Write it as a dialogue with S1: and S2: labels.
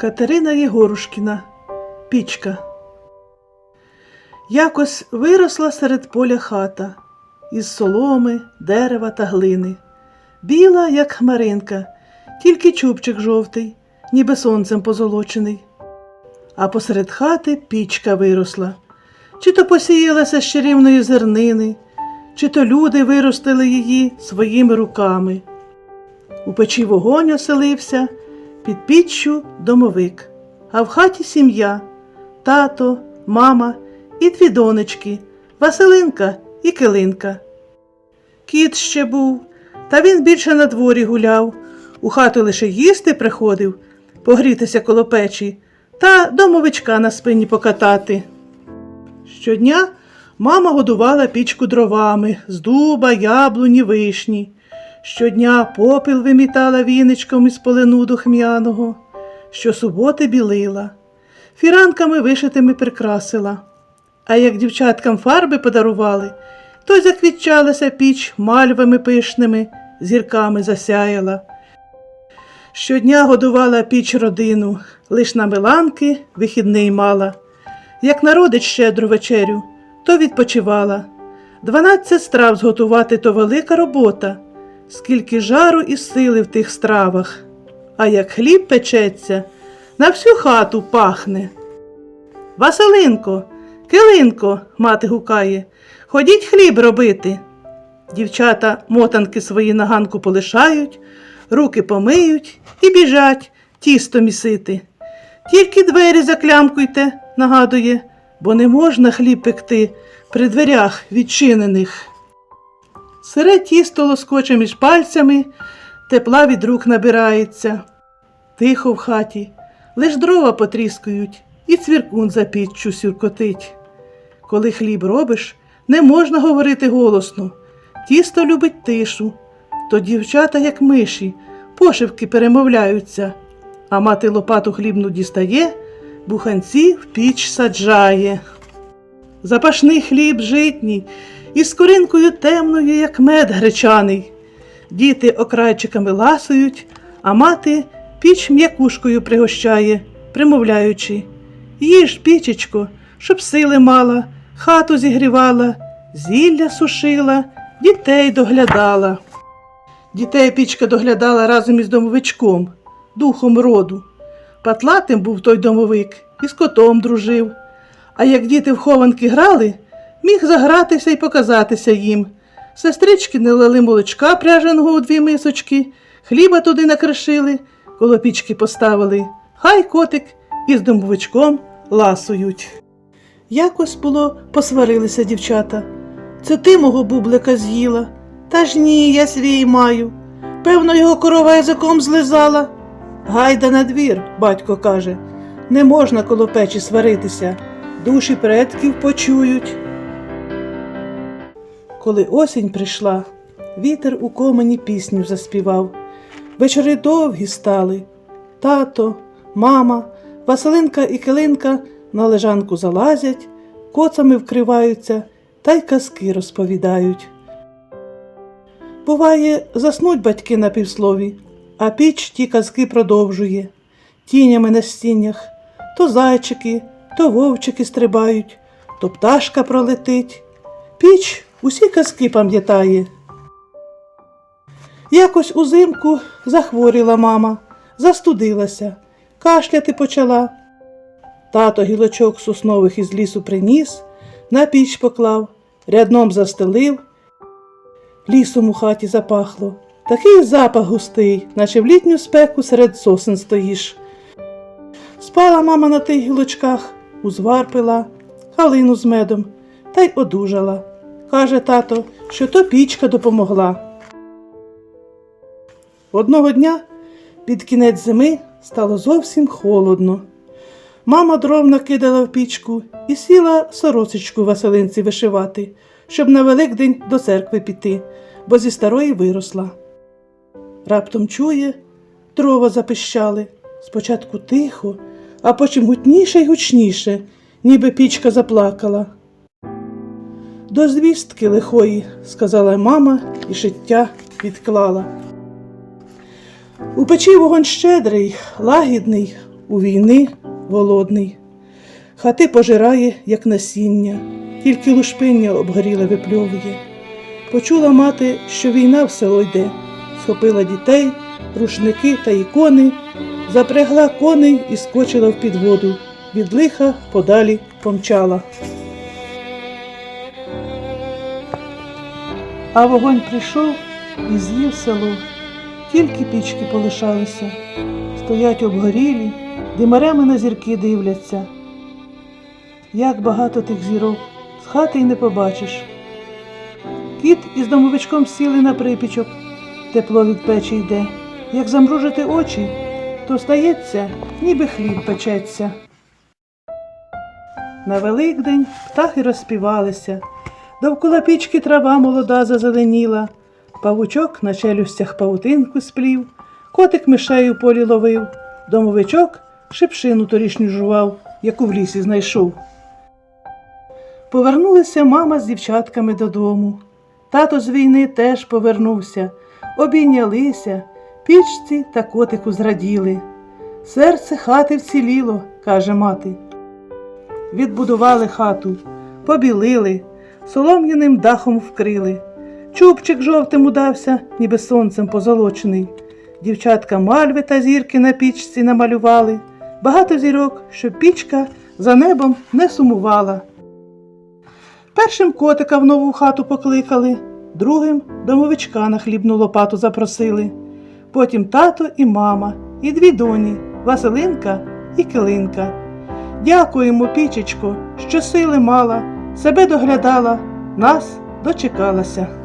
S1: Катерина Єгорушкіна Пічка. Якось виросла серед поля хата із соломи, дерева та глини. Біла, як хмаринка, тільки чубчик жовтий, ніби сонцем позолочений. А посеред хати пічка виросла. Чи то посіялася з чарівної зернини, чи то люди виростили її своїми руками. У печі вогонь оселився, під піччю домовик, а в хаті сім'я, тато, мама і дві донечки Василинка і Килинка. Кіт ще був, та він більше на дворі гуляв, у хату лише їсти приходив, погрітися коло печі та домовичка на спині покатати. Щодня мама годувала пічку дровами з дуба, яблуні, вишні. Щодня попіл вимітала віничком із полину духмяного, щосуботи білила, фіранками вишитими прикрасила. А як дівчаткам фарби подарували, то заквітчалася піч мальвами пишними, зірками засяяла. Щодня годувала піч родину, лиш на миланки вихідний мала. Як народить щедру вечерю, то відпочивала. Дванадцять страв зготувати то велика робота, скільки жару і сили в тих стравах. А як хліб печеться, на всю хату пахне. Василинко, килинко, мати гукає, ходіть хліб робити. Дівчата мотанки свої на ганку полишають, руки помиють і біжать тісто місити. Тільки двері заклямкуйте, нагадує, бо не можна хліб пекти при дверях відчинених. Сире тісто лоскоче між пальцями, тепла від рук набирається. Тихо в хаті, лиш дрова потріскують і цвіркун за піччю сюркотить. Коли хліб робиш, не можна говорити голосно. Тісто любить тишу, то дівчата, як миші, пошивки перемовляються, а мати лопату хлібну дістає, буханці в піч саджає. Запашний хліб житній, із скоринкою темною, як мед гречаний. Діти окрайчиками ласують, а мати піч м'якушкою пригощає, примовляючи Їж, пічечко, щоб сили мала, хату зігрівала, зілля сушила, дітей доглядала. Дітей пічка доглядала разом із домовичком, духом роду. Патлатим був той домовик і з котом дружив. А як діти в хованки грали, міг загратися і показатися їм. Сестрички налили молочка пряженого у дві мисочки, хліба туди накришили, коло пічки поставили. Хай котик із домовичком ласують. Якось було посварилися дівчата. Це ти мого бублика з'їла. Та ж ні, я свій маю. Певно, його корова язиком злизала. Гайда на двір, батько каже, не можна коло печі сваритися, душі предків почують. Коли осінь прийшла, вітер у комені пісню заспівав. Вечори довгі стали. Тато, мама, Василинка і Килинка на лежанку залазять, коцами вкриваються та й казки розповідають. Буває, заснуть батьки на півслові, а піч ті казки продовжує. Тінями на стінях то зайчики, то вовчики стрибають, то пташка пролетить. Піч усі казки пам'ятає. Якось узимку захворіла мама, застудилася, кашляти почала. Тато гілочок соснових із лісу приніс, на піч поклав, рядном застелив. Лісом у хаті запахло. Такий запах густий, наче в літню спеку серед сосен стоїш. Спала мама на тих гілочках, узвар пила, халину з медом та й одужала. Каже тато, що то пічка допомогла. Одного дня під кінець зими стало зовсім холодно. Мама дров накидала в пічку і сіла сорочечку Василинці вишивати, щоб на Великдень до церкви піти, бо зі старої виросла. Раптом чує, дрова запищали. Спочатку тихо, а потім гутніше й гучніше, ніби пічка заплакала. До звістки лихої, сказала мама і шиття відклала. У печі вогонь щедрий, лагідний, у війни голодний. Хати пожирає, як насіння, тільки лушпиння обгоріле випльовує. Почула мати, що війна в село йде, схопила дітей, рушники та ікони, запрягла коней і скочила в підводу, від лиха подалі помчала. А вогонь прийшов і з'їв село. Тільки пічки полишалися, стоять обгорілі, димарями на зірки дивляться. Як багато тих зірок, з хати й не побачиш. Кіт із домовичком сіли на припічок, тепло від печі йде. Як замружити очі, то стається, ніби хліб печеться. На Великдень птахи розспівалися, довкола пічки трава молода зазеленіла, павучок на челюстях павутинку сплів, котик мишей у полі ловив, домовичок шипшину торішню жував, яку в лісі знайшов. Повернулися мама з дівчатками додому. Тато з війни теж повернувся, обійнялися, пічці та котику зраділи. Серце хати вціліло, каже мати. Відбудували хату, побілили, солом'яним дахом вкрили. Чубчик жовтим удався, ніби сонцем позолочений. Дівчатка мальви та зірки на пічці намалювали. Багато зірок, щоб пічка за небом не сумувала. Першим котика в нову хату покликали, другим домовичка на хлібну лопату запросили. Потім тато і мама, і дві доні Василинка і Килинка. Дякуємо, пічечко, що сили мала, себе доглядала, нас дочекалася.